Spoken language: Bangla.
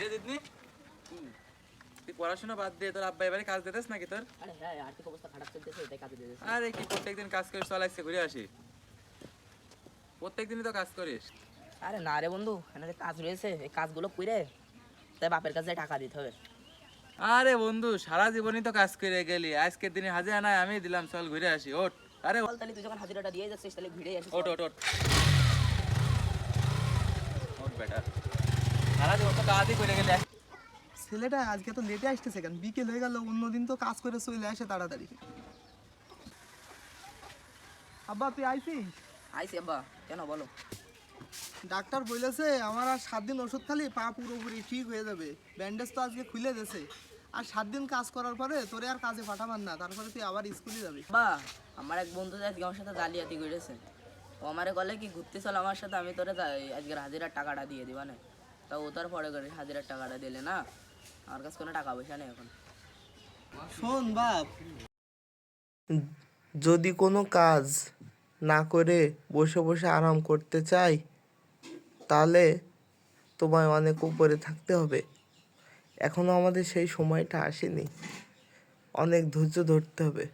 কিরে দিদনি তুই পড়াশোনা বাদ দিয়ে তোর আব্বা এবারে কাজ দিতেস নাকি তোর? আরে হ্যাঁ আর্থিক অবস্থা খারাপ চলতেছে তাই কাজে দিয়েছে আরে কি প্রত্যেকদিন কাজ করে চলাইছে ঘুরে আসি। প্রত্যেকদিনই তো কাজ করিস। আরে না রে বন্ধু এখানে কাজ রয়েছে এই কাজগুলো করে তাই বাপের কাছে টাকা দিতে হবে। আরে বন্ধু সারা জীবনই তো কাজ করে গেলি আজকের দিনে হাজিরা নাই আমি দিলাম চল ঘুরে আসি ওট আরে বল তাহলে তুই যখন হাজিরাটা দিয়ে যাচ্ছিস তাহলে ভিড়ে আসিস ওঠ ওঠ ওঠ। ওঠ বেটা। ছেলেটা আজকে তো লেটে আসতেছে কেন? বিকেল হয়ে গেল অন্যদিন তো কাজ করে চলে আসে তাড়াতাড়ি। আব্বা তুই আইছিস? আইসি আব্বা কেন বলো? ডাক্তার বলেছে আমার আর সাত দিন ওষুধ খালি পা পুরোপুরি ঠিক হয়ে যাবে। ব্যান্ডেজ তো আজকে খুলে দিয়েছে। আর সাত দিন কাজ করার পরে তোরে আর কাজে পাঠাবার না তারপরে তুই আবার স্কুলে যাবি। বা আমার এক বন্ধু যে আজকে আমার সাথে জালিয়াতি করেছে। ও আমারে বলে কি ঘুরতে চল আমার সাথে আমি তোরে আজকের হাজিরার টাকাটা দিয়ে দিবা না তা ও তার পরে করে হাজিরার টাকাটা দিলে না? আমার কাছে কোনো টাকা পয়সা নেই এখন। শোন বাপ। যদি কোনো কাজ না করে বসে বসে আরাম করতে চাই তাহলে তোমায় অনেক উপরে থাকতে হবে। এখনও আমাদের সেই সময়টা আসেনি। অনেক ধৈর্য ধরতে হবে।